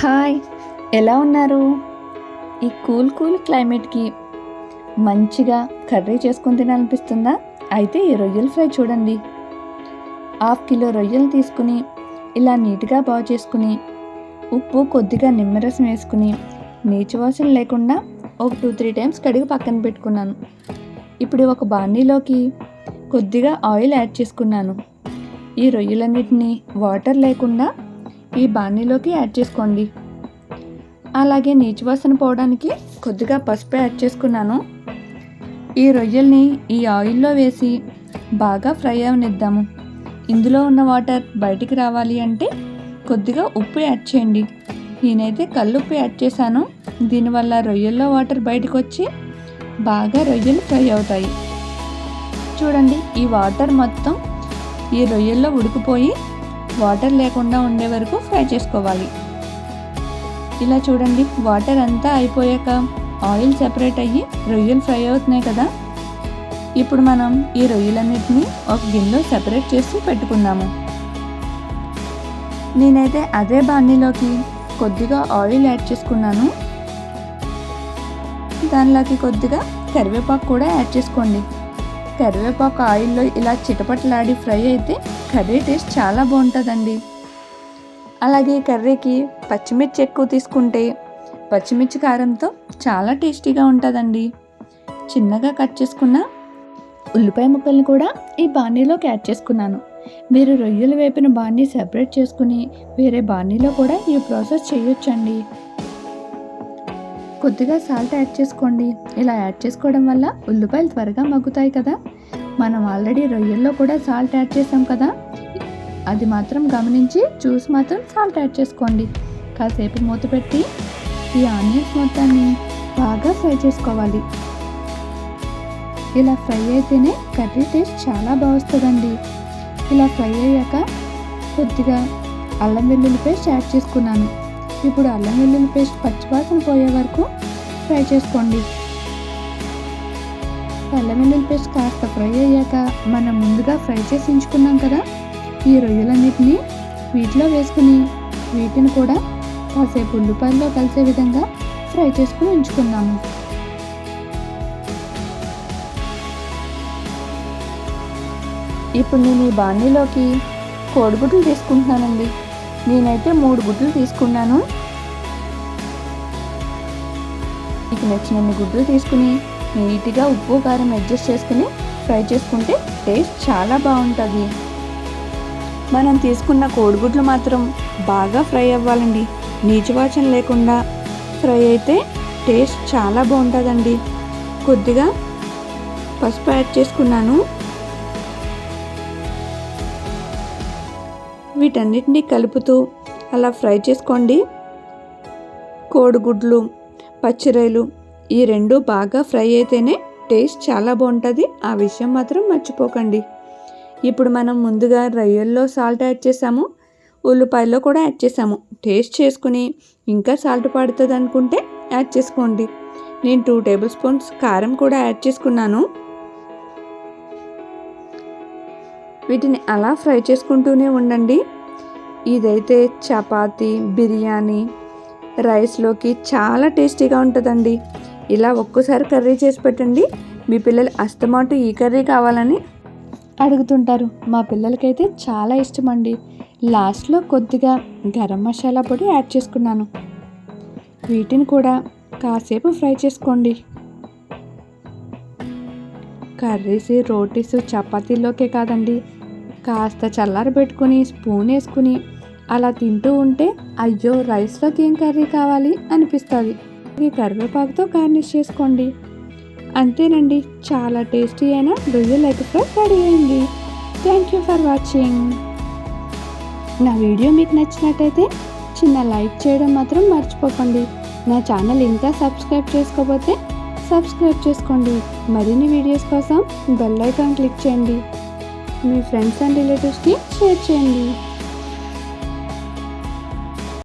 Hi ఎలా ఉన్నారు? ఈ కూల్ కూల్ క్లైమేట్కి మంచిగా కర్రీ చేసుకుని తినాలనిపిస్తుందా? అయితే ఈ రొయ్యల ఫ్రై చూడండి. హాఫ్ కిలో రొయ్యలు తీసుకుని ఇలా నీట్గా బాగు చేసుకుని ఉప్పు కొద్దిగా నిమ్మరసం వేసుకుని నీచు వాసన లేకుండా ఒక టూ త్రీ టైమ్స్ కడిగి పక్కన పెట్టుకున్నాను. ఇప్పుడు ఒక బాణీలోకి కొద్దిగా ఆయిల్ యాడ్ చేసుకున్నాను. ఈ రొయ్యలన్నిటిని వాటర్ లేకుండా ఈ బాణీలోకి యాడ్ చేసుకోండి. అలాగే నీచు వాసన పోవడానికి కొద్దిగా పసుపు యాడ్ చేసుకున్నాను. ఈ రొయ్యల్ని ఈ ఆయిల్లో వేసి బాగా ఫ్రై అవనిద్దాము. ఇందులో ఉన్న వాటర్ బయటికి రావాలి అంటే కొద్దిగా ఉప్పు యాడ్ చేయండి. నేనైతే కల్లుప్పు యాడ్ చేశాను. దీనివల్ల రొయ్యల్లో వాటర్ బయటకు వచ్చి బాగా రొయ్యలు ఫ్రై అవుతాయి. చూడండి ఈ వాటర్ మొత్తం ఈ రొయ్యల్లో ఉడికిపోయి వాటర్ లేకుండా ఉండే వరకు ఫ్రై చేసుకోవాలి. ఇలా చూడండి వాటర్ అంతా అయిపోయాక ఆయిల్ సెపరేట్ అయ్యి రొయ్యలు ఫ్రై అవుతున్నాయి కదా. ఇప్పుడు మనం ఈ రొయ్యలన్నిటిని ఒక గిన్నెలో సెపరేట్ చేసి పెట్టుకుందాము. నేనైతే అదే బాణీలోకి కొద్దిగా ఆయిల్ యాడ్ చేసుకున్నాను. దానిలోకి కొద్దిగా కరివేపాకు కూడా యాడ్ చేసుకోండి. కరివేపాకు ఆయిల్లో ఇలా చిటపటలాడి ఫ్రై అయితే కర్రీ టేస్ట్ చాలా బాగుంటుందండి. అలాగే కర్రీకి పచ్చిమిర్చి ఎక్కువ తీసుకుంటే పచ్చిమిర్చి కారంతో చాలా టేస్టీగా ఉంటుందండి. చిన్నగా కట్ చేసుకున్న ఉల్లిపాయ ముక్కల్ని కూడా ఈ బాణీలోకి యాడ్ చేసుకున్నాను. మీరు రొయ్యలు వేపిన బాణీ సెపరేట్ చేసుకుని వేరే బాణీలో కూడా ఈ ప్రాసెస్ చేయొచ్చండి. కొద్దిగా సాల్ట్ యాడ్ చేసుకోండి. ఇలా యాడ్ చేసుకోవడం వల్ల ఉల్లిపాయలు త్వరగా మగ్గుతాయి కదా. మనం ఆల్రెడీ రొయ్యల్లో కూడా సాల్ట్ యాడ్ చేసాం కదా. అది మాత్రం గమనించి జ్యూస్ మాత్రం సాల్ట్ యాడ్ చేసుకోండి. కాసేపు మూత పెట్టి ఈ ఆనియన్స్ మొత్తాన్ని బాగా ఫ్రై చేసుకోవాలి. ఇలా ఫ్రై అయితేనే కర్రీ టేస్ట్ చాలా బాగుస్తుందండి ఇలా ఫ్రై అయ్యాక కొద్దిగా అల్లం వెల్లుల్లి పేస్ట్ యాడ్ చేసుకున్నాను. ఇప్పుడు అల్లం వెల్లుల్లి పేస్ట్ పచ్చివాసన పోయే వరకు ఫ్రై చేసుకోండి. అల్లం వెల్లుల్లి పేస్ట్ కాస్త ఫ్రై అయ్యాక మనం ముందుగా ఫ్రై చేసి ఉంచుకున్నాం కదా ఈ రొయ్యలన్నిటిని వీటిలో వేసుకుని వీటిని కూడా కాసేపు ఉల్లిపాయల్లో కలిసే విధంగా ఫ్రై చేసుకుని ఉంచుకుందాము ఇప్పుడు నేను ఈ బాణీలోకి కోడిగుడ్లు తీసుకుంటున్నానండి. నేనైతే మూడు గుడ్లు తీసుకున్నాను. మీకు నచ్చినన్ని గుడ్లు తీసుకుని నీట్గా ఉప్పు కారం అడ్జస్ట్ చేసుకుని ఫ్రై చేసుకుంటే టేస్ట్ చాలా బాగుంటుంది. మనం తీసుకున్న కోడిగుడ్లు మాత్రం బాగా ఫ్రై అవ్వాలండి. నీచువాచన లేకుండా ఫ్రై అయితే టేస్ట్ చాలా బాగుంటుందండి. కొద్దిగా పసుపు యాడ్ చేసుకున్నాను. వీటన్నిటినీ కలుపుతూ అలా ఫ్రై చేసుకోండి. కోడిగుడ్లు పచ్చిరొయ్యలు ఈ రెండు బాగా ఫ్రై అయితేనే టేస్ట్ చాలా బాగుంటుంది. ఆ విషయం మాత్రం మర్చిపోకండి. ఇప్పుడు మనం ముందుగా రొయ్యల్లో సాల్ట్ యాడ్ చేసాము. ఉల్లిపాయల్లో కూడా యాడ్ చేసాము. టేస్ట్ చేసుకుని ఇంకా సాల్ట్ పడుతుంది అనుకుంటే యాడ్ చేసుకోండి. నేను టూ టేబుల్ స్పూన్స్ కారం కూడా యాడ్ చేసుకున్నాను. వీటిని అలా ఫ్రై చేసుకుంటూనే ఉండండి. ఇదైతే చపాతీ బిర్యానీ రైస్లోకి చాలా టేస్టీగా ఉంటుందండి. ఇలా ఒక్కసారి కర్రీ చేసి పెట్టండి. మీ పిల్లలు అస్తమాటు ఈ కర్రీ కావాలని అడుగుతుంటారు. మా పిల్లలకైతే చాలా ఇష్టం అండి లాస్ట్లో కొద్దిగా గరం మసాలా పొడి యాడ్ చేసుకున్నాను. వీటిని కూడా కాసేపు ఫ్రై చేసుకోండి. కర్రీస్ రోటీస్ చపాతీలోకే కాదండి. కాస్త చల్లారి పెట్టుకుని స్పూన్ వేసుకుని అలా తింటూ ఉంటే అయ్యో రైస్లోకి ఏం కర్రీ కావాలి అనిపిస్తుంది. ఈ కరివేపాకుతో గార్నిష్ చేసుకోండి. అంతేనండి చాలా టేస్టీ అయిన రొయ్యల ఎగ్ ఫ్రై రెడీ అయింది. Thank you for watching. నా వీడియో మీకు నచ్చినట్టయితే చిన్న లైక్ చేయడం మాత్రం మర్చిపోకండి. నా ఛానల్ ఇంకా సబ్స్క్రైబ్ చేసుకోకపోతే సబ్స్క్రైబ్ చేసుకోండి. మరిన్ని వీడియోస్ కోసం బెల్ ఐకాన్ క్లిక్ చేయండి. మీ ఫ్రెండ్స్ అండ్ రిలేటివ్స్కి షేర్ చేయండి.